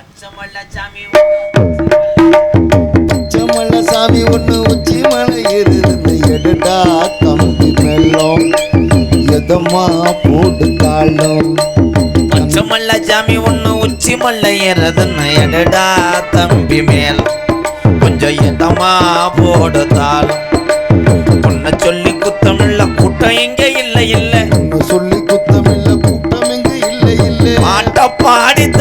பச்சமல்ல சாமி ஒண்ணு உச்சி மலை ஏறுது எடுடா தம்பி மெல்லம். எதமா போட்டு தாளும் பச்சமல்ல சாமி ஒண்ணு உச்சி மல்ல ஏறதுன்னு எடடா தம்பி மேல். கொஞ்சம் இடமா போடுதாலும் உன்னை சொல்லி குத்தமில்ல கூட்டம் இங்க இல்ல இல்ல. சொல்லி குத்தமில்ல கூட்டம் எங்க இல்லை இல்லை. பாட்ட பாடித்தான்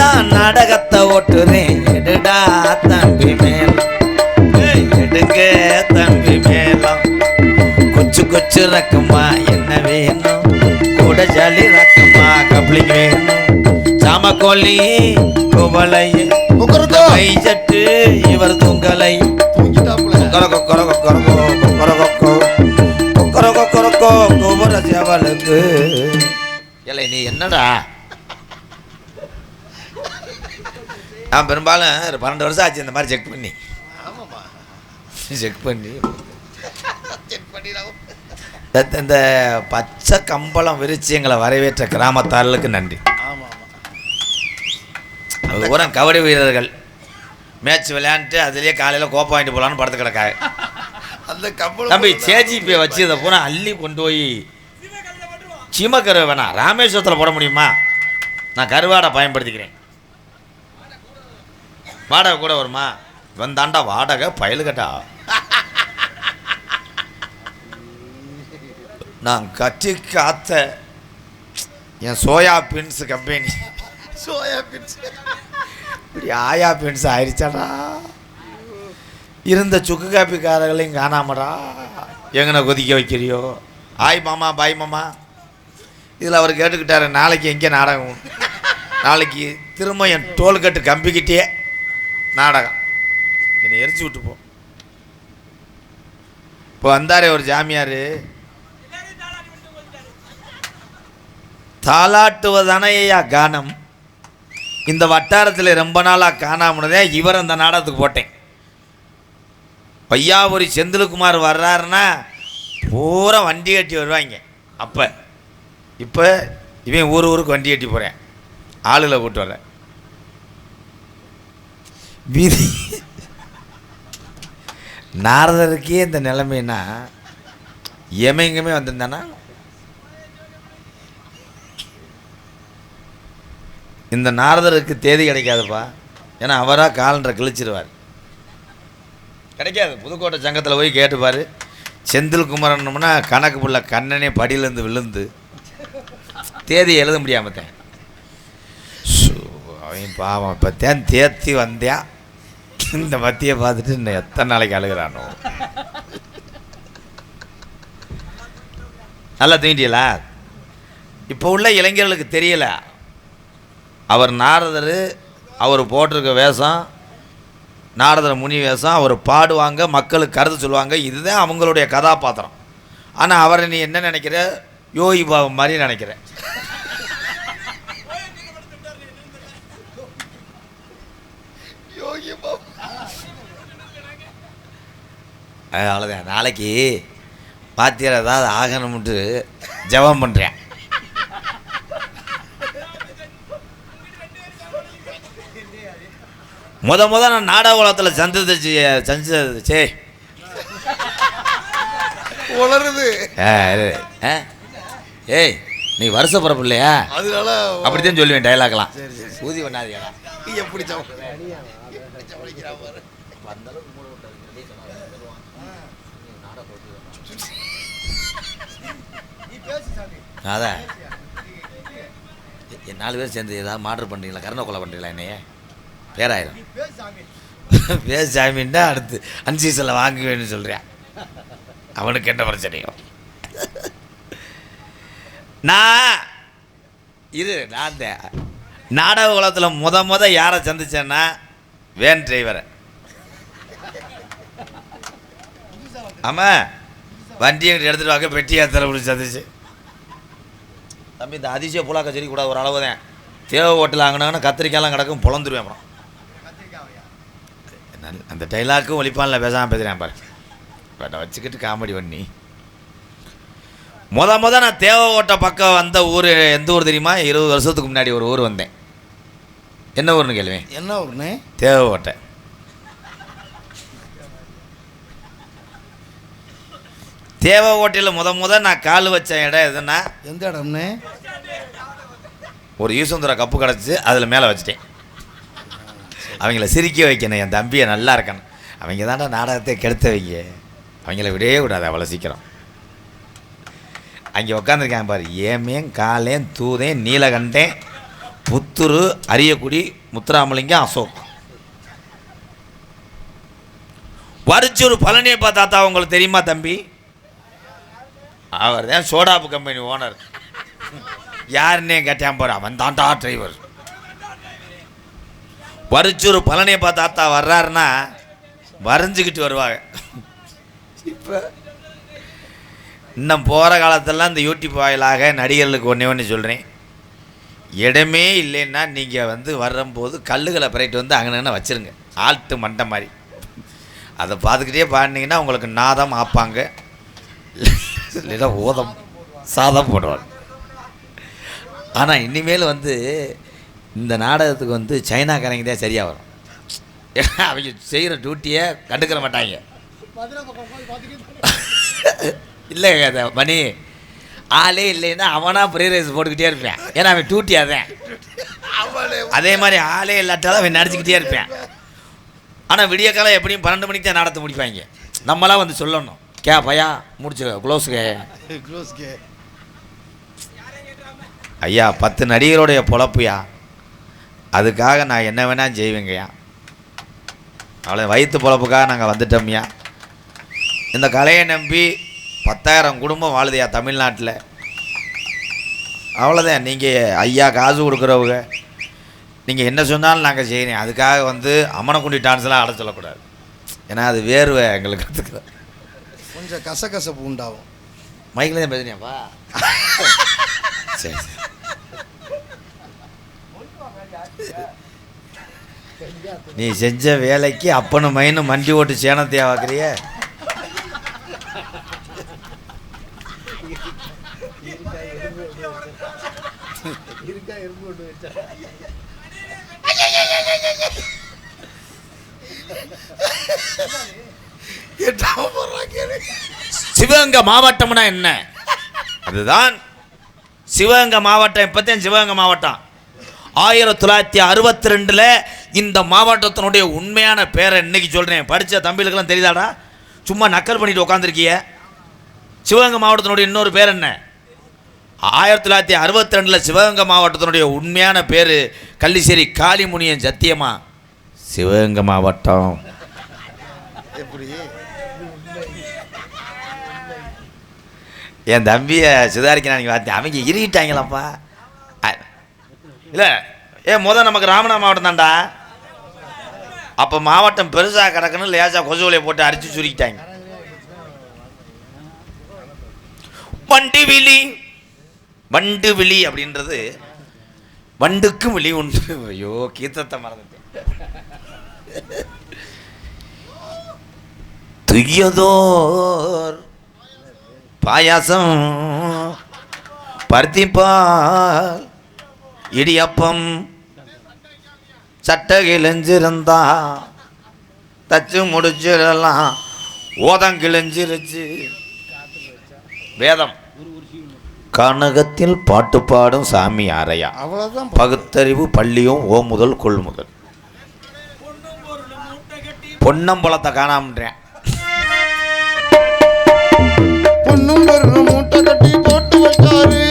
கொச்சு கொச்சு ரக்கமா என்ன வேணும்? கூட ஜாலி ரக்கமா கப்ளிங் வேணும். சாமக்கோழி குவளை கை சட்டு இவர் தூங்கலை இல்லை நீ என்னடா? நான் பெரும்பாலும் ஒரு பன்னெண்டு வருஷம் ஆச்சு இந்த மாதிரி செக் பண்ணி. செக் பண்ணி. இந்த- பச்சை கம்பளம் விரிச்சு எங்களை வரவேற்ற கிராமத்தார்களுக்கு நன்றி. ஆமா ஆமா அது பூரா கபடி வீரர்கள். மேட்ச் விளையாண்டுட்டு அதுலேயே காலையில் கோப்பை வாங்கிட்டு போகலான்னு படுத்து கிடக்காங்க. அந்த கம்பளம் தம்பி சேஜிபி வச்சு இதை பூரா அள்ளி கொண்டு போய் சீமக்கரு வேணாம் ராமேஸ்வரத்தில் போட முடியுமா? நான் கருவாடை பயன்படுத்திக்கிறேன். வாடகை கூட வருமா? வந்தாண்டா வாடகை பயலுக்கட்டா. நான் கட்டி காத்த என் soya beans company. Soya beans. இப்படி ஆயா பீன்ஸ் ஆயிடுச்சாடா இருந்த சுக்கு காப்பிக்காரர்களையும் காணாமடா. எங்கன கொதிக்க வைக்கிறியோ? ஆய் மாமா பாய் மாமா. இதில் அவர் கேட்டுக்கிட்டாரு நாளைக்கு எங்கே நாடகம்? நாளைக்கு திரும்ப என் டோல்கட்டு கம்பிக்கிட்டே நாடகம். என்னை எரிச்சு விட்டு போ இப்போ வந்தாரே ஒரு ஜாமியார். தாலாட்டுவதனையா கானம். இந்த வட்டாரத்தில் ரொம்ப நாளாக காணாமனதே இவர் அந்த நாடகத்துக்கு போட்டேன். பையாபுரி செந்தில்குமார் வர்றாருன்னா பூரா வண்டி கட்டி வருவாங்க. அப்போ இப்போ இவன் ஊர் ஊருக்கு வண்டி கட்டி போகிறேன் ஆளுகளை போட்டு வரேன் வீதி. நாரதருக்கே இந்த நிலைமைன்னா எமைங்கமே வந்திருந்தானா? இந்த நாரதருக்கு தேதி கிடைக்காதுப்பா. ஏன்னா அவராக காலண்டரை கிழிச்சிருவார். கிடைக்காது. புதுக்கோட்டை சங்கத்தில் போய் கேட்டுப்பார். செந்தில் குமரன்னம்னா கணக்கு புள்ள கண்ணனே படியிலேருந்து விழுந்து தேதி எழுத முடியாம தான் அவன் பாவம். இப்போ தேன் தேத்தி வந்தேன் இந்த மத்தியை பார்த்துட்டு இன்னும் எத்தனை நாளைக்கு அழுகிறானோ? நல்லா தூங்கிட்டீங்களா? இப்போ உள்ள இளைஞர்களுக்கு தெரியலை. அவர் நாரதர் அவர் போட்டிருக்க வேஷம் நாரதர் முனி வேஷம் அவர் பாடுவாங்க மக்களுக்கு கருத்து சொல்லுவாங்க. இதுதான் அவங்களுடைய கதாபாத்திரம். ஆனால் அவரை நீ என்ன நினைக்கிற? யோகி பாபம் மாதிரி நினைக்கிற யோகி அவ்வளோதான் நாளைக்கு பாத்தியார் ஏதாவது ஆகணும்ட்டு ஜெபம் பண்ணுறேன் முத முத நான் நாடக உலகத்தில் சந்திச்சு சந்திச்சது சே. உளருது? ஏய் நீ வருஷ பிறப்பு இல்லையா அதனால அப்படித்தான் சொல்லுவேன் டைலாக்லாம் ஊதி பண்ணாதீங்களா எப்படி. அதான். நாலு பேர் சேர்ந்து ஏதாவது மாடர் பண்ணுறீங்களா கருணை கொலை பண்ணுறீங்களா என்னைய? பேராயிரம். பேர் சாமின்னா அடுத்து அன்சீசனில் வாங்குவேன்னு சொல்கிறேன் அவனுக்கு என்ன பிரச்சனையும் நான் இரு நான் இந்த நாடக குலத்தில் முத முத யாரை சந்திச்சேன்னா வேன் டிரைவரை. ஆமாம் வண்டியை எடுத்துகிட்டு வாங்க பெட்டி ஏத்தல பிடிச்சி சந்திச்சு. தம்பி இந்த அதிசய புலாக்க செடி கூட ஒரு அளவு தான் தேவை ஓட்டில் வாங்கினாங்கன்னா கத்திரிக்காயெல்லாம் கிடக்கும் பொழந்துருவேன் அப்புறம். நல்ல- அந்த டைலாக்கும் ஒழிப்பான்ல பேசாமல் பேசுகிறேன் பாரு. பட் வச்சுக்கிட்டு காமெடி பண்ணி முத முத நான் தேவை ஓட்ட பக்கம் வந்த ஊர் எந்த ஊர் தெரியுமா? இருபது வருஷத்துக்கு முன்னாடி ஒரு ஊர் வந்தேன். என்ன ஊர்னு கேள்வி என்ன ஊர்ண்ணே தேவக்கோட்டை தேவக்கோட்டையில் முத முத நான் கால் வச்ச இடம் எதுன்னா எந்த இடம்ண்ணே ஒரு ஈசுந்தர கப்பு கிடச்சி அதில் மேலே வச்சுட்டேன். அவங்கள சிரிக்க வைக்கணும் என் தம்பியை நல்லா இருக்கணும். அவங்க தான்டா நாடகத்தை கெடுத்தவங்க அவங்கள விடவே கூடாது அவ்வளோ சீக்கிரம். அங்கே உட்காந்துருக்காங்க பாரு ஏமேன் காலேன் தூதேன் நீலகண்டேன் புத்துரு அரியக்குடி முத்துராமலிங்கம் அசோக். வரிச்சூர் பழனியப்பா தாத்தா உங்களுக்கு தெரியுமா தம்பி? அவர் தான் சோடாப்பு கம்பெனி ஓனர் யாருன்னே கேட்டான் போற அவன் தான்டா டிரைவர் வரிச்சூர் பழனியப்பா தாத்தா வர்றாருன்னா வரைஞ்சிக்கிட்டு வருவாங்க. இப்போ இன்னும் போகிற காலத்தெல்லாம் இந்த யூடியூப் வாயிலாக நடிகர்களுக்கு ஒன்றே ஒன்று சொல்கிறேன் இடமே இல்லைன்னா நீங்கள் வந்து வரும்போது கல்லுகளை பிறட்டு வந்து அங்கன வச்சுருங்க. ஆல்ட்டு மண்டை மாதிரி. அதை பார்த்துக்கிட்டே பாடினீங்கன்னா உங்களுக்கு நாதம் ஆப்பாங்க. இல்லைன்னா ஓதம் சாதம் போடுவாங்க. ஆனால் இனிமேல் வந்து இந்த நாடகத்துக்கு வந்து சைனாக்காரங்க தான் சரியாக வரும். அவங்க செய்கிற டியூட்டியை கண்டுக்கிற மாட்டாங்க. இல்லை மணி ஆளே இல்லைன்னா அவனா ப்ரீ ரைஸ் போட்டுக்கிட்டே இருப்பேன். ஏன்னா அவன் டியூட்டி அதான் அதே மாதிரி ஆளே இல்லாட்டாலும் அவன் நடிச்சுக்கிட்டே இருப்பேன். ஆனால் விடிய காலம் எப்படியும் பன்னெண்டு மணிக்கு தான் நாடகத்தை முடிப்பாங்க. நம்மளாம் வந்து சொல்லணும். கே பையா முடிச்சு க்ளோஸுக்கு க்ளோஸ்க்கு ஐயா பத்து நடிகருடைய பொழப்புயா? அதுக்காக நான் என்ன வேணால் செய்வேங்கய்யா. அவ்வளோ வயிற்று பொழப்புக்காக நாங்கள் வந்துட்டோம்யா. இந்த கலையை நம்பி பத்தாயிரம் குடும்பம் வாழுதையா தமிழ்நாட்டில். அவ்வளோதான் நீங்கள் ஐயா காசு கொடுக்குறவங்க நீங்கள் என்ன சொன்னாலும் நாங்கள் செய்கிறேன் அதுக்காக வந்து அம்மனக்குண்டி டான்ஸ்லாம் ஆட சொல்லக்கூடாது. ஏன்னா அது வேர்வை எங்களுக்கு கற்றுக்குறோம் கொஞ்சம் கசகசப்பு உண்டாகும். மைக்கில் தான் பேசுனியாப்பா? சரி சரி. நீ செஞ்ச வேலைக்கு அப்பனும் மைனும் மண்டி ஓட்டு சேனத்தையா வாக்குறிய சிவகங்கை மாவட்டம்னா என்ன? அதுதான் சிவகங்கை மாவட்டம் இப்போத்தான் சிவகங்கை மாவட்டம். ஆயிரத்தி தொள்ளாயிரத்தி அறுபத்தி ரெண்டில் இந்த மாவட்டத்தினுடைய உண்மையான பேரை இன்னைக்கு சொல்கிறேன் படித்த தம்பிகளுக்கெல்லாம் தெரியுதாடா? சும்மா நக்கல் பண்ணிட்டு உட்காந்துருக்கிய சிவகங்கை மாவட்டத்தினுடைய இன்னொரு பேர் என்ன? ஆயிரத்தி தொள்ளாயிரத்தி அறுபத்தி ரெண்டில் சிவகங்கை மாவட்டத்தினுடைய உண்மையான பேர் கள்ளிச்சேரி காளிமுனியன் சத்தியமா? சிவகங்கை மாவட்டம். எப்படி? என் தம்பியை சுதாரிக்க நான் பார்த்தேன் அவங்க இறுகிட்டாங்களாப்பா இல்லை. ஏ முத நமக்கு ராமநாத மாவட்டம் தான்டா. அப்போ மாவட்டம் பெருசாக கிடக்குன்னு லேசாக கொசுவலையை போட்டு அரிச்சு சுருக்கிட்டாங்க. வண்டு விழி. வண்டு விழி அப்படின்றது வண்டுக்கும் விழி உண்டு. ஐயோ கீர்த்தத்தை மறந்துட்டேன். துய்யதோர் பாயாசம் பருத்திப்பால் இடியப்பம் சட்டை கிழிஞ்சிருந்தா தச்சு முடிச்சிடலாம் ஓதம் கிழிஞ்சிருச்சு. வேதம். கனகத்தில் பாட்டு பாடும் சாமி அறையா அவ்வளோதான் பகுத்தறிவு பள்ளியும் ஓ முதல் கொள் முதல். பொன்னம்பலத்தை காணாமன்றேன். பொருளும் மூட்டை கட்டி போட்டு வச்சாரு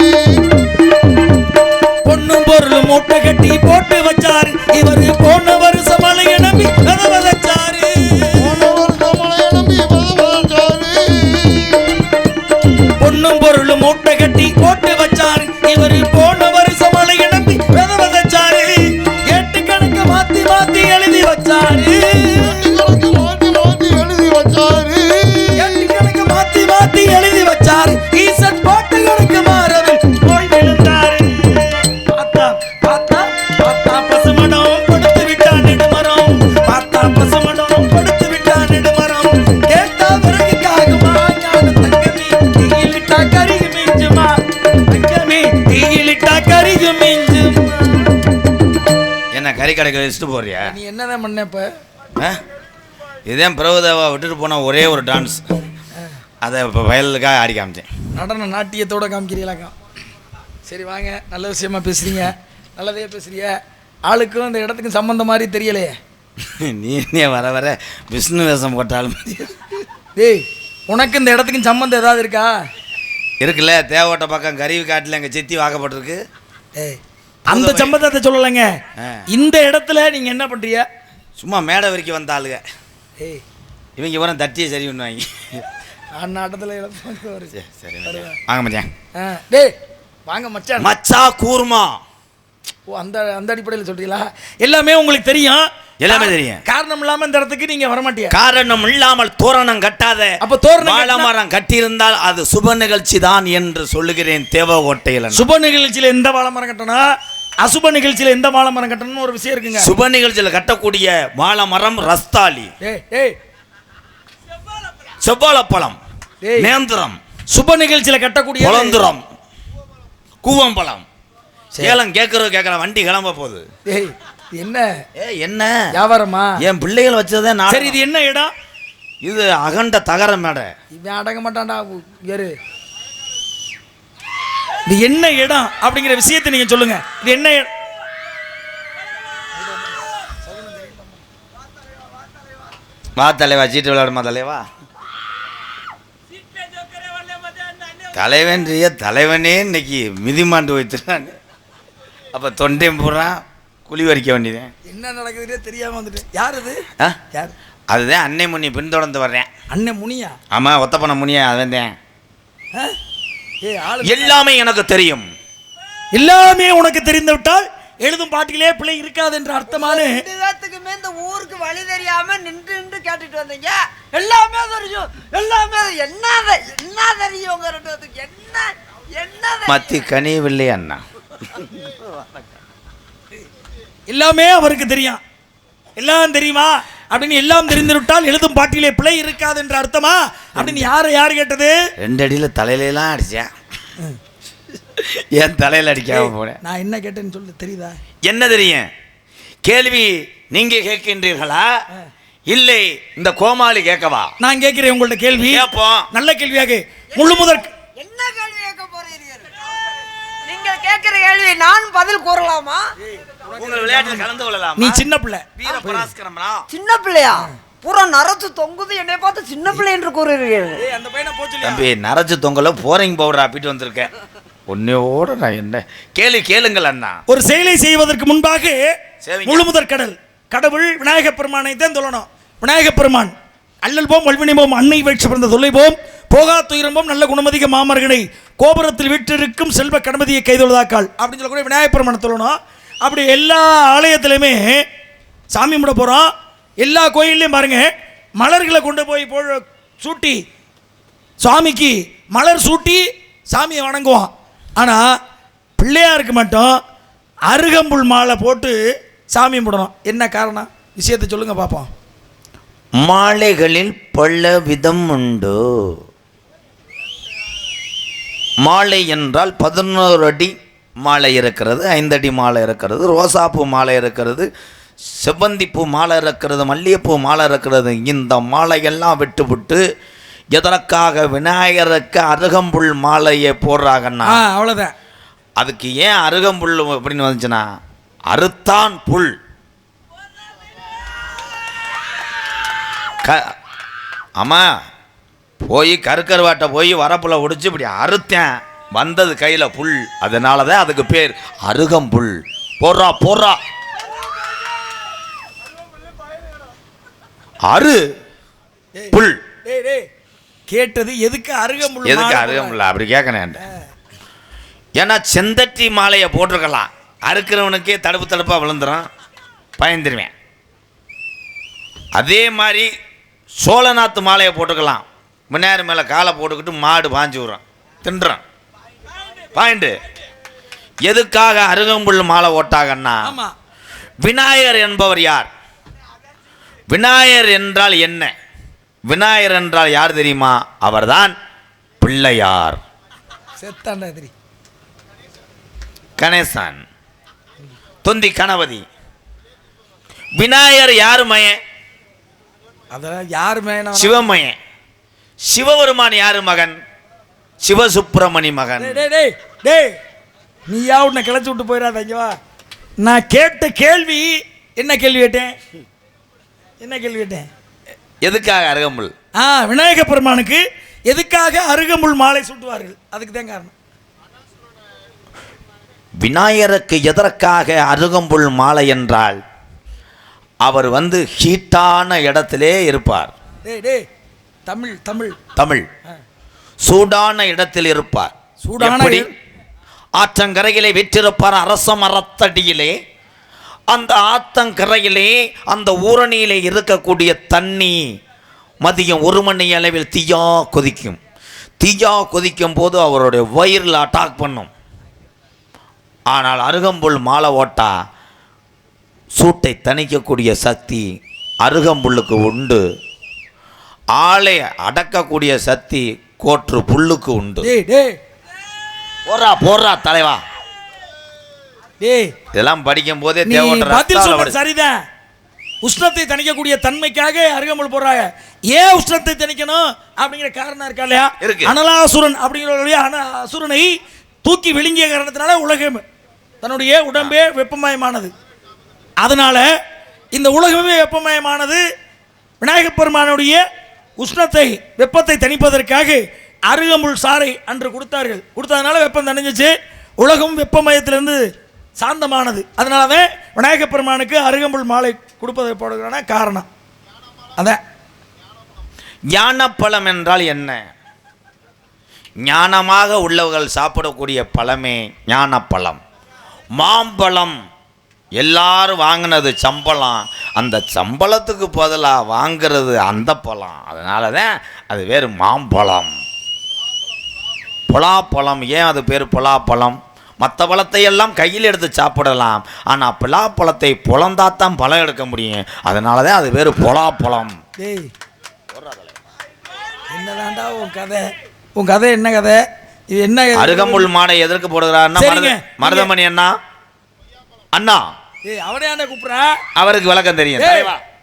மூட்டை கட்டி போட்டு வச்சாரு. இவரு போன வருஷம் மழைய நம்பி கதை வச்சாரு பொண்ணும் பொருள் மூட்டை கட்டி போட்டு வச்சாரு. இவரு கறி கடைக்கு வச்சுட்டு போறியா? நீ என்னதான் பண்ண இப்ப? இதே பிரபுதேவா விட்டுட்டு போன ஒரே ஒரு டான்ஸ் அதை இப்போ வயலுக்காக ஆடி காமிச்சேன். நடன நாட்டியத்தோட காமிக்கிறீங்களாக்கா? சரி வாங்க. நல்ல விஷயமா பேசுறீங்க. நல்லதே பேசுறீங்க. ஆளுக்கும் இந்த இடத்துக்கும் சம்மந்தம் மாதிரி தெரியலையே. நீ நீ வர வர விஷ்ணு வேஷம் போட்டாலும் டேய் உனக்கு இந்த இடத்துக்கும் சம்மந்தம் ஏதாவது இருக்கா? இருக்குல்ல தேவோட்ட பக்கம் கருவி காட்டில் எங்கள் சித்தி வாக்கப்பட்டிருக்கு. ஏய் அந்த சம்பந்தத்தை சொல்லலைங்க. இந்த இடத்துல நீங்க என்ன பண்றீங்க? சும்மா மேடை வரைக்கும் வந்த ஆளுங்க. ஏய். இவங்க இவரை தட்டியை சரி பண்ணுவாங்க. இழப்பு வருது சரி. வாங்க மச்சான். ஆ டேய் வாங்க மச்சான். மச்சா கூர்மா. ஓ அந்த அந்த அடிப்படையில் சொல்றீங்களா? எல்லாமே உங்களுக்கு தெரியும். எல்லாமே தெரியும். காரணம் இல்லாம இந்த இடத்துக்கு நீங்க வரமாட்டீங்க காரணம் இல்லாமல் தோரணம் கட்டாத அப்ப தோரணம் வாழமரம் கட்டியிருந்தால் அது சுப நிகழ்ச்சி தான் என்று சொல்லுகிறேன் தேவகோட்டையில். சுப நிகழ்ச்சியில எந்த வாழை மரம் கட்டணும்? அசுப நிகழ்ச்சியில எந்த வாழை மரம் கட்டணும்னு ஒரு விஷயம் இருக்குங்க. சுப நிகழ்ச்சியில் கட்டக்கூடிய வாழமரம் ரஸ்தாலி ஏய் ஏய் செவ்வாழைப்பழம். நேந்திரம் சுப நிகழ்ச்சியில கட்டக்கூடிய குளந்துரம் கூவம்பழம். ஏலம் கேட்கறது கேட்கற வண்டி கிளம்ப போகுது. என்ன? ஏ என்ன? வியாபாரமா? என் பிள்ளைகள் வச்சதே நான் சரி இது என்ன இடம்? இது அகண்ட தகர மேடை. இவன் அடங்க மாட்டான்டா ஏறு இது என்ன இடம் அப்படிங்கிற விஷயத்தை நீங்க சொல்லுங்க. இது என்ன இடம்? வா தலைவா சீட்டு விளையாடுமா தலைவா? தலைவன்றிய தலைவனே இன்னைக்கு மிதிமாண்டு வைத்துட்டான் அப்போ தொண்டையும் பூரா குழி வரிக்க வேண்டியதேன் என்ன நடக்குதுன்னே தெரியாம வந்துட்டு யார் இது ஆ? யார்? அதுதான் அன்னை முனி பின்தொடர்ந்து வர்றேன் அண்ணன் முனியா? ஆமாம் ஒத்தப்பன முனியா அவன் தான் ஆ? ஏய் ஆளு எல்லாமே எனக்கு தெரியும். எல்லாமே உனக்கு தெரிந்து விட்டால் எழுதும் பாட்டிலே பிள்ளை இருக்காது என்ற அர்த்தமான ரெண்டு பேத்துக்குமே இந்த ஊருக்கு வழி தெரியாம நின்று நின்று கேட்டுட்டு வந்தீங்க. எல்லாமே தெரியும். எல்லாமே. என்ன என்ன தெரியும் உங்க ரெண்டு பேத்துக்கு? என்ன? என்ன? மத்தி கனியவில்லை அண்ணா. எல்லாமே அவருக்கு தெரியும். எல்லாம் தெரியுமா? அப்படின்னு எல்லாம் தெரிந்து விட்டால் எழுதும் பாட்டிலே பிழை இருக்காது என்ற அர்த்தமா? அப்படின்னு யாரை யார் கேட்டது? ரெண்டு அடியில் தலையிலலாம் அடித்தேன் என் தலையில் அடிக்காம போனேன். நான் என்ன கேட்டேன்னு சொல்லு தெரியுதா? என்ன தெரியும்? கேள்வி நீங்க கேட்கின்றீர்களா? இல்லை இந்த கோமாளி கேட்கவா? நான் கேட்கிறேன் உங்கள்ட்ட கேள்வி. கேட்போம். நல்ல கேள்வியாக. முழு முதற் என்ன கேள்வி கேட்க போறீர்கள் நீங்க கேட்கிற கேள்வி நான் பதில் கூறலாமா? உங்கள் விளையாட்டில் கலந்து கொள்ளலாம்? நீ சின்ன பிள்ளை. வீர பராஸ்கரம்னா சின்ன பிள்ளையா? பூரா நரத்து தொங்குது என்னை பார்த்து சின்ன பிள்ளை என்று கூறுகிறீர்கள். ஏய், அந்த பையனை போச்சு தம்பி நரைச்சு தொங்கல போரிங் பவுடர் ஆப்பிட்டு வந்திருக்கேன். உன்னையோட நான் என்ன? கேள்வி கேளுங்கள் அண்ணா. ஒரு செயலை செய்வதற்கு முன்பாக சேவிங்க. முழு முதற் கடல். கடவுள் விநாயகப் பெருமானை தான் சொல்லணும் விநாயகப் பெருமான் அல்லல் போம் வல்வினை போம் அன்னை வீழ்ச்சி பிறந்த தொல்லை போம் போகா துயரம்பம் நல்ல குணமதிக மாமர்களை கோபுரத்தில் விட்டிருக்கும் செல்வ கணமதியை கைதொழுதாக்காள். அப்படின்னு சொல்லக்கூடிய விநாயகப்பெருமான சொல்லணும் அப்படி எல்லா ஆலயத்திலையுமே சாமி கும்பிட போகிறோம் எல்லா கோயில்லையும் பாருங்க மலர்களை கொண்டு போய் போ சூட்டி சுவாமிக்கு மலர் சூட்டி சாமியை வணங்குவோம் ஆனால் பிள்ளையாருக்கு மட்டும் அருகம்புல் மாலை போட்டு சாமி கும்பிடணும். என்ன காரணம்? விஷயத்தை சொல்லுங்கள் பார்ப்போம் மாலைகளில் பல விதம் உண்டு. மாலை என்றால் பதினோரு அடி மாலை இருக்கிறது ஐந்தடி மாலை இருக்கிறது ரோசாப்பூ மாலை இருக்கிறது செவ்வந்திப்பூ மாலை இருக்கிறது மல்லிகைப்பூ மாலை இருக்கிறது. இந்த மாலையெல்லாம் விட்டுவிட்டு எதற்காக விநாயகருக்கு அருகம்புல் மாலையை போடுறாங்கன்னா? அவ்வளோதான் அதுக்கு ஏன் அருகம்புல் அப்படின்னு வந்துச்சுன்னா அறுத்தான் புல். க ஆமா போய் கருக்கருவாட்டை போய் வரப்புல ஒடிச்சு இப்படி அறுத்தேன். வந்தது கையில் புல். அதனால தான் அதுக்கு பேர் அருகம்புல். போடுறா போடுறா அரு புல். கேட்டது எதுக்கு அருகம்புல் எதுக்கு அருகம்புல்? அப்படி கேட்கணேன் ஏன்னா செந்தட்டி மாலையை போட்டிருக்கலாம். அறுக்கிறவனுக்கே தடுப்பு தடுப்பாக விழுந்துடும் பயந்துருவேன். அதே மாதிரி சோழநாத்து மாலையை போட்டுக்கலாம். விநாயகர் மேலே காலை போட்டுக்கிட்டு மாடு பாஞ்சு விடுறான். தின்றான். பாயிண்ட்டு எதுக்காக அருகம்புல் மாலை ஓட்டாங்கன்னா ஆமா. விநாயகர் என்பவர் யார்? விநாயகர் என்றால் என்ன? விநாயகர் என்றால் யார் தெரியுமா? அவர்தான் பிள்ளையார். கணேசன். தொந்தி கணபதி. விநாயகர் யாரு மயன் அதெல்லாம் யாருமே சிவமயன் சிவபெருமான் யாரு மகன்? சிவசுப்பிரமணி மகன். நீயா உன்னை கிளச்சி விட்டு போயிடாத இங்க வா. நான் கேட்ட கேள்வி என்ன கேள்வி கேட்டேன்? என்ன கேள்வி கேட்டேன்? எதுக்காக அருகம்புல்? ஆ விநாயக பெருமானுக்கு எதுக்காக அருகம்புல் மாலை சூட்டுவார்கள்? அதுக்கு தான் காரணம். விநாயகருக்கு எதற்காக அருகம்புல் மாலை என்றால் அவர் வந்து ஹீட்டான இடத்திலே இருப்பார். டேய் டேய் தமிழ் தமிழ். தமிழ். சூடான இடத்தில் இருப்பார். சூடான ஆற்றங்கரையிலே விற்றிருப்பார் அரச மரத்தடியிலே அந்த ஆத்தங்கரையிலே அந்த ஊரணியிலே இருக்கக்கூடிய தண்ணி மதியம் ஒரு மணி அளவில் தீயா கொதிக்கும். தீயா கொதிக்கும் போது அவருடைய வயிறில் அட்டாக் பண்ணும். ஆனால் அருகம்புல் மாலை ஓட்டா சூட்டை தணிக்கக்கூடிய சக்தி அருகம்புல்லுக்கு உண்டு. ஆளை அடக்கக்கூடிய சக்தி கோற்று புல்லுக்கு உண்டு. போறா போறா தலைவா. இதெல்லாம் படிக்கும் போதே படி- சரிதான் உஷ்ணத்தை தணிக்கக்கூடிய தன்மைக்காக அருகம்புல் போடுறாங்க. ஏன் உஷ்ணத்தை தணிக்கணும் அப்படிங்கிற காரணம் இருக்கா இல்லையா? இருக்கு. அனலாசுரன் அப்படிங்கிற அசுரனை தூக்கி விழுங்கிய காரணத்தினால உலகம் தன்னுடைய உடம்பே வெப்பமயமானது. அதனால இந்த உலகமே வெப்பமயமானது. விநாயகப் பெருமானுடைய உஷ்ணத்தை வெப்பத்தை தணிப்பதற்காக அருகம்புல் சாறை அன்று கொடுத்தார்கள். கொடுத்ததுனால வெப்பம் தணிஞ்சிச்சு. உலகம் வெப்பமயத்திலிருந்து சாந்தமானது. அதனால தான் விநாயகப் பெருமானுக்கு அருகம்புல் மாலை கொடுப்பதை போடுகிறான காரணம். அதான் ஞானப்பழம் என்றால் என்ன? ஞானமாக உள்ளவர்கள் சாப்பிடக்கூடிய பழமே ஞானப்பழம். மாம்பழம். எல்லாரும் வாங்கினது சம்பளம். அந்த சம்பளத்துக்கு பதிலாக வாங்குறது அந்த பழம். அதனால தான் அது வேறு மாம்பழம். பலாப்பழம். ஏன் அது பேர் பலாப்பழம்? மற்ற பழத்தை எல்லாம் கையில் எடுத்து சாப்பிடலாம். ஆனால் பலாப்பழத்தை புலந்தாத்தான் பழம் எடுக்க முடியும். அதனால தான் அது பேர் பலாப்பழம். டேய். என்னதான்டா உன் கதை? உன் கதை என்ன கதை? இது என்ன? அருகம்புல் மாடை எதற்கு போடுகிறாருன்னா மருதமணி அண்ணா. அண்ணா. ஏய் அவனே என்ன கூப்பிட்றா? அவருக்கு விளக்கம் தெரியும்.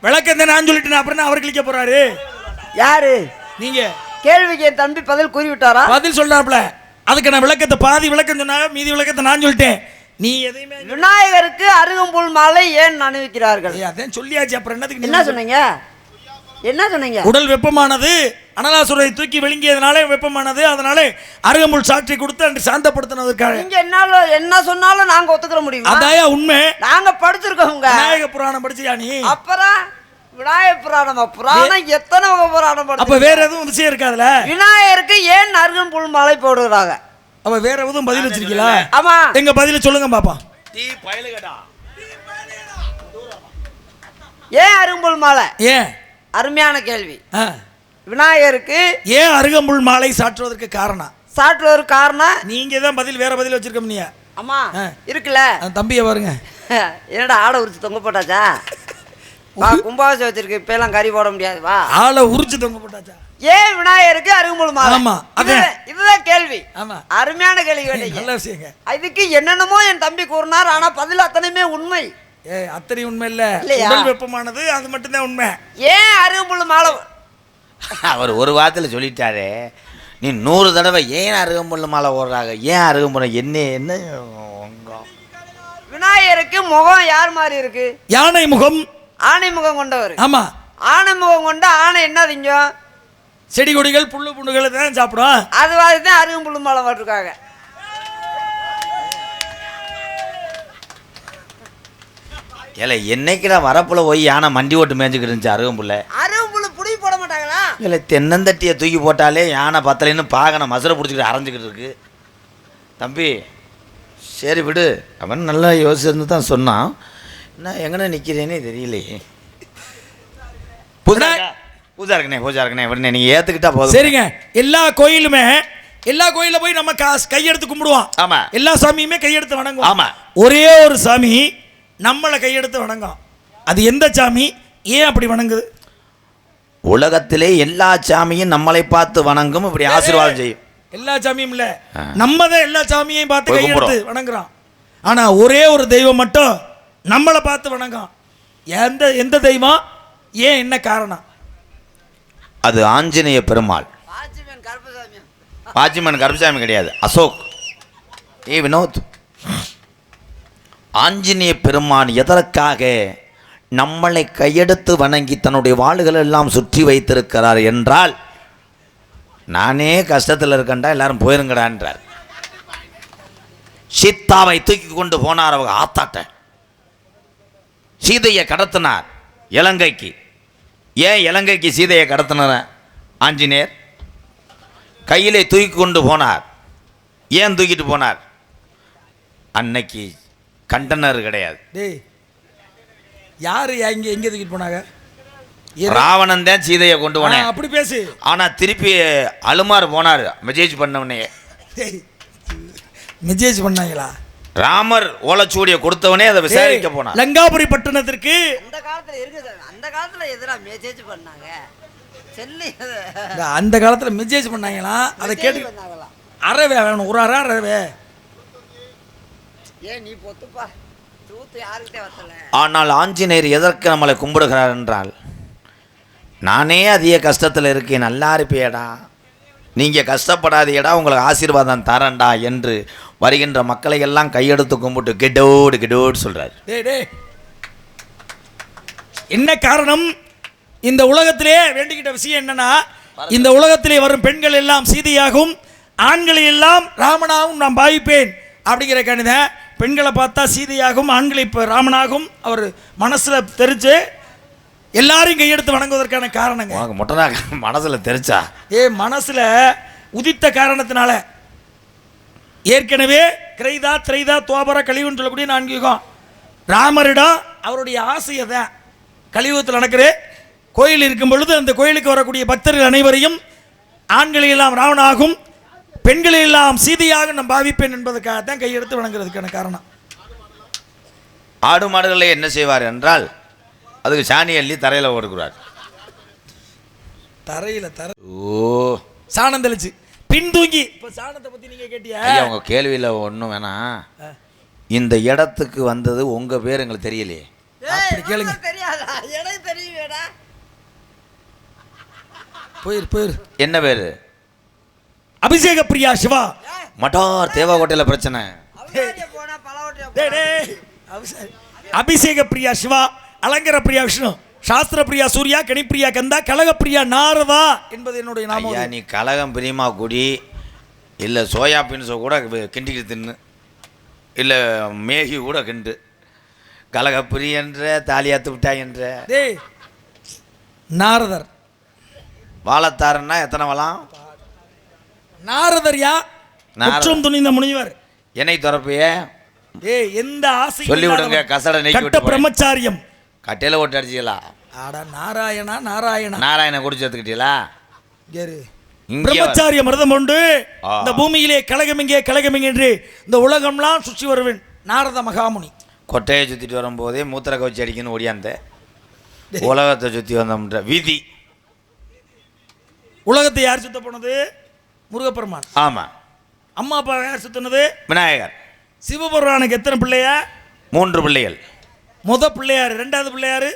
விளக்கம் தான் நான் சொல்லிட்டேன் அப்புறம் அவர் கிளிக்க போறாரு? யாரு? நீங்க. கேள்விக்கு என் தம்பி பதில் கூறி விட்டாரா பதில் சொல்றாப்ல அதுக்கு நான் விளக்கத்தை பாதி விளக்கம் சொன்னாங்க மீதி விளக்கத்தை நான் சொல்லிட்டேன். நீ எதையுமே விநாயகருக்கு அருகம்புல் மாலை ஏன் அணிவிக்கிறார்கள்? அதான் சொல்லியாச்சு அப்புறம் என்னதுக்கு நீ என்ன சொன்னீங்க? என்ன சொன்னீங்க? உடல் வெப்பமானது அனலாசுரை தூக்கி விழுங்கியதுனால வெப்பமானது. அதனால அருகம்புல் சாட்சி கொடுத்து அன்று சாந்தப்படுத்தினதுக்காக நீங்க என்னால என்ன சொன்னாலும் நாங்க ஒத்துக்கிற முடியுமா? அதாயா உண்மை. நாங்க படிச்சிருக்கோங்க. விநாயக புராணம் படிச்சியா நீ? அப்புறம் விநாயகர் புராணமா புராணம் எத்தனை வகை புராணம் அப்ப வேற எதுவும் விஷயம் இருக்காதுல? விநாயகருக்கு ஏன் அருகம்புல் மாலை போடுகிறாங்க அப்ப வேற எதுவும் பதில் வச்சிருக்கீங்களா? ஆமா. எங்க பதில சொல்லுங்க பாப்பா. டீ பயலுகடா. ஏன் அருகம்புல் மாலை? ஏன்? அருமையான கேள்வி. விநாயகருக்கு ஏன் அருகம்புல் மாலை சாற்றுவதற்கு காரணம்? ஒரு காரணம்? நீங்க தான் பதில் வேற பதில் வச்சிருக்க நீ ஆமா. இருக்குல்ல? தம்பியை பாருங்க. என்னடா ஆடை உரிச்சு தொங்க போட்டாச்சா? வா கும்பாபிஷேகம் வச்சிருக்கு இப்ப எல்லாம் கறி போட முடியாது வா. ஆளை உரிச்சு தொங்க போட்டாச்சா? ஏன் விநாயகருக்கு அருகம்புல் மாலை? ஆமா. இதுதான் கேள்வி. ஆமா. அருமையான கேள்வி கேட்டீங்க. நல்ல விஷயங்க. இதுக்கு என்னென்னமோ என் தம்பி கூறினார் ஆனா பதில் அத்தனையுமே உண்மை. ஏ அத்தனை உண்மை இல்ல? உடல் வெப்பமானது அது மட்டும்தான் உண்மை. ஏன் அருகம்புல் மாலை? அவர் ஒரு வாரத்தில் சொல்லிட்டாரே. நீ நூறு தடவை ஏன் அருகம்புல் மாலை ஓடுறாங்க? ஏன் அருகம்புல் என்ன என்ன விநாயகருக்கு முகம் யார் மாதிரி இருக்கு? யானை முகம். ஆணை முகம் கொண்டவர். ஆமா. ஆணை முகம் கொண்ட ஆணை என்ன திங்கும்? செடி கொடிகள் புல்லு புண்ணுகளை தான் சாப்பிடும் அது மாதிரி தான் அருகம்புல் மாலை போட்டிருக்காங்க. ஏல என்னைக்குடா வரப்புல போய் யானை மண்டி ஓட்டு மேய்ஞ்சிக்கிட்டு இருந்துச்சு அருகம்புல்ல? அருகம்புல் புடி போட மாட்டாங்களா? இல்லை தென்னந்தட்டியை தூக்கி போட்டாலே யானை பத்தலைன்னு பாகனை மசுரை பிடிச்சிக்கிட்டு அரைஞ்சிக்கிட்டு இருக்கு. தம்பி சரி விடு. அவன் நல்லா யோசிச்சிருந்து தான் சொன்னான். நான் எங்கன நிற்கிறேனே தெரியலையே பூஜா இருக்கா? பூஜா இருக்கனே பூஜா இருக்கனே. விடுனே நீங்கள் ஏற்றுக்கிட்டா போதும். சரிங்க. எல்லா கோயிலுமே எல்லா கோயில்ல போய் நம்ம காசு கையெடுத்து கும்பிடுவோம். ஆமா. எல்லா சாமியுமே கையெடுத்து வணங்குவோம். ஆமா. ஒரே ஒரு சாமி நம்மளை கையெடுத்து வணங்கும் அது எந்த சாமி? ஏன் அப்படி வணங்குது? உலகத்திலே எல்லா சாமியும் நம்மளை பார்த்து வணங்கும் இப்படி ஆசீர்வாதம் செய்யும். எல்லா சாமியும் இல்ல. நம்ம தான் எல்லா சாமியையும் பார்த்து கையெடுத்து வணங்குறோம் ஆனா ஒரே ஒரு தெய்வம் மட்டும் நம்மளை பார்த்து வணங்கும் எந்த எந்த தெய்வம்? ஏன் என்ன காரணம்? அது ஆஞ்சநேய பெருமாள். வாட்ச்மேன் கருப்பசாமி கிடையாது. அசோக். ஏ வினோத். ஆஞ்சநேய பெருமான் எதற்காக நம்மளை கையெடுத்து வணங்கி தன்னுடைய வாளுகள் எல்லாம் சுற்றி வைத்திருக்கிறார் என்றால் நானே கஷ்டத்தில் இருக்கேன்டா எல்லாரும் போயிருங்கடான்றார் சீத்தாவை தூக்கி கொண்டு போனார் அவங்க ஆத்தாட்ட. சீதையை கடத்தினார் இலங்கைக்கு. ஏன் இலங்கைக்கு சீதையை கடத்தினார் ஆஞ்சநேயர்? கையிலே தூக்கி கொண்டு போனார். ஏன் தூக்கிட்டு போனார்? அன்னைக்கு கண்டனர் கிடையாது. டேய் யாரு எங்க எங்க தூக்கிட்டு போனாங்க? ராவணன் தான் சீதையை கொண்டு போனேன். அப்படி பேசு. ஆனா திருப்பி அலுமார் போனார் மெசேஜ் பண்ணவனே. டேய், மெசேஜ் பண்ணாங்களா? ராமர் ஓலைச்சுவடியை கொடுத்தவனே அதை விசாரிக்க போனார் லங்காபுரி பட்டணத்திற்கு அந்த காலத்துல இருக்குது அந்த காலத்துல எதிரா மெசேஜ் பண்ணாங்க? செல்லி. அந்த காலத்துல மெசேஜ் பண்ணாங்களா? அதை கேட்டு அறவே வேணும் ஒரு அரை அறவே ஏன் நீ பொத்துப்பா தூத்து யாருக்கிட்டே வரல ஆனால் ஆஞ்சநேயர் எதற்கு நம்மளை கும்பிடுகிறார் என்றால் நானே அதிக கஷ்டத்தில் இருக்கேன் நல்லா இருப்பியடா. நீங்கள் கஷ்டப்படாதீடா உங்களுக்கு ஆசீர்வாதம் தரேன்டா என்று வருகின்ற மக்களை எல்லாம் கையெடுத்து கும்பிட்டு கெடோடு கெடோடு சொல்கிறார் டேய் டேய். என்ன காரணம்? இந்த உலகத்திலே வேண்டிக்கிட்ட விஷயம் என்னன்னா இந்த உலகத்திலே வரும் பெண்கள் எல்லாம் சீதையாகவும் ஆண்களை எல்லாம் ராமனாகவும் நான் பாவிப்பேன் அப்படிங்கிற கணித பெண்களை பார்த்தா சீதையாகவும் ஆண்களை இப்போ ராமனாகவும் அவர் மனசில் தெரிச்சு எல்லாரையும் கையெடுத்து வணங்குவதற்கான காரணங்க. உனக்கு மொட்டனா மனசில் தெரிச்சா ஏ மனசுல உதித்த காரணத்தினால. ஏற்கனவே கிரைதா திரைதா துவாபர கலிவுன்னு சொல்லக்கூடிய நான்கு யுகம். ராமரிடம் அவருடைய ஆசையை தான் கலியுகத்தில் நடக்குது கோயில் இருக்கும் பொழுது அந்த கோயிலுக்கு வரக்கூடிய பக்தர்கள் அனைவரையும் ஆண்களை எல்லாம் ராவணாகும். பெண்களை எல்லாம் சீதையாக நான் பாவிப்பேன் என்பதற்காக தான் கையெடுத்து வணங்குறதுக்கான காரணம். ஆடு மாடுகளை என்ன செய்வார் என்றால் அதுக்கு சாணி அள்ளி தரையில் ஓடுகிறார் தரையில தர ஓ. சாணம் தெளிச்சு. பின்தூங்கி இப்போ சாணத்தை பத்தி நீங்க கேட்டியா? உங்க கேள்வியில் ஒன்றும் வேணாம் இந்த இடத்துக்கு வந்தது உங்கள் பேர் எங்களுக்கு தெரியலையே. அப்படி கேளுங்க. தெரியாதா? எனக்கு தெரியுமேடா. போயிரு போயிரு. என்ன பேர்? அபிஷேக பிரியா சிவா. மட்டார் தேவாக்கோட்டையில் பிரச்சனை. அபிஷேக பிரியா சிவா அலங்கர பிரியா விஷ்ணு சாஸ்திர பிரியா சூர்யா கணிப்பிரியா கந்தா கலக பிரியா நாரதா என்பது என்னுடைய ஐயா நீ கலகம் பிரியமா குடி இல்லை சோயா பீன்ஸை கூட கிண்டிக்கிட்டு தின்னு. இல்லை மேகி கூட கிண்டு. கலகப்பிரி என்ற தாலியாத்து விட்டாய் என்ற. டேய் நாரதர். வாழைத்தாருன்னா எத்தனை வளம்? நாரதர் யா நாரதர். குற்றம் துணிந்த முனிவர். என்னை துறப்பையே ஏய் எந்த ஆசை சொல்லி விடுங்க, கசட கட்ட. பிரம்மச்சாரியம். கட்டையில் ஓட்டு அடிச்சிங்களா ஆடா நாராயணா நாராயணா. நாராயண குடிச்சு எடுத்துக்கிட்டீங்களா பிரம்மச்சாரிய மிரதம் கொண்டு ஆ. இந்த பூமியிலே கலகமிங்கே கலகமிங்கே என்று இந்த உலகம்லாம் சுற்றி வருவேன். நாரத மகாமுனி. கொட்டையை சுற்றிட்டு வரும்போதே மூத்திர கவச்சி அடிக்கணும் ஓடியாந்த. உலகத்தை சுற்றி வந்தோம்ன்ற விதி. உலகத்தை யார் சுத்த போனது? முருகப்பெருமான். ஆமாம் அம்மா அப்பா யார் சுத்தினது விநாயகர். சிவபெருமானுக்கு எத்தனை பிள்ளையா? மூன்று பிள்ளைகள். முத பிள்ளையாரு ரெண்டாவது பிள்ளையாரு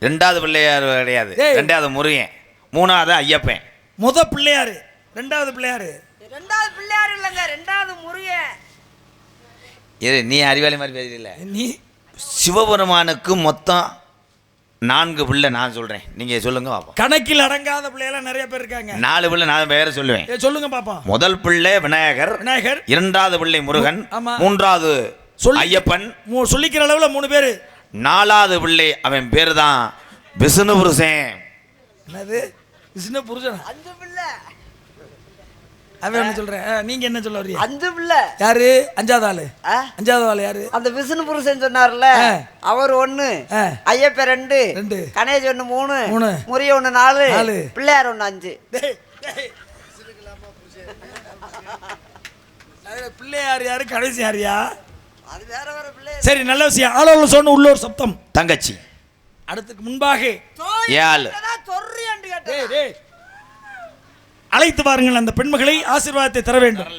ரெண்டாவது பிள்ளையார் கிடையாது. ஏய். ரெண்டாவது முருகன். மூணாவது ஐயப்பன். முத பிள்ளையாரு ரெண்டாவது பிள்ளையாரு ரெண்டாவது பிள்ளையார் இல்லைங்க. ரெண்டாவது முருகன். இரு நீ அறிவாளி மாதிரி பேசல நீ சிவபெருமானுக்கு மொத்தம் நான்கு பிள்ளை நான் சொல்கிறேன் நீங்கள் சொல்லுங்க பார்ப்போம் கணக்கில் அடங்காத பிள்ளையெல்லாம் நிறைய பேர் இருக்காங்க. நாலு பிள்ளை நான் பேரை சொல்லுவேன். ஏ, சொல்லுங்க பாப்போம் முதல் பிள்ளை விநாயகர் விநாயகர். இரண்டாவது பிள்ளை முருகன். மூன்றாவது சொல்லி- ஐயப்பன் மூ- சொல்லிக்கிற அளவுல மூணு பேரு. நாலாவது பிள்ளை அவன் பேர் தான் விஷ்ணு புருஷன் என்னது? விஷ்ணு புருஷன் அஞ்சு பிள்ளை. அவன் என்ன சொல்றேன். நீங்க என்ன சொல்ல வர்றீங்க? அஞ்சு பிள்ளை. யாரு? அஞ்சாவது ஆளு. ஆ? அஞ்சாவது ஆளு யாரு? அந்த விஷ்ணு புருஷன் சொன்னார்ல. அவர் ஒண்ணு ஆ. ஐயப்ப ரெண்டு ரெண்டு. கணேஷ் ஒண்ணு மூணு மூணு. முறிய ஒண்ணு நாலு நாலு. பிள்ளையார் ஒண்ணு அஞ்சு. டேய், டேய். அதுல பிள்ளை யார் யாரு கடைசி யாரியா அது வேற வேற பிள்ளை. சரி நல்ல விஷயம். ஆளோல சொன்ன உள்ளூர் சப்தம். தங்கச்சி. அடுத்துக்கு முன்பாக. ஏழு அழைத்து வாருங்கள் அந்த பெண்மகளை ஆசீர்வாதத்தை தர வேண்டும்.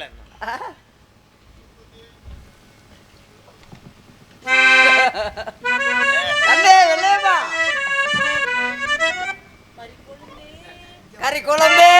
கறி குழம்பே.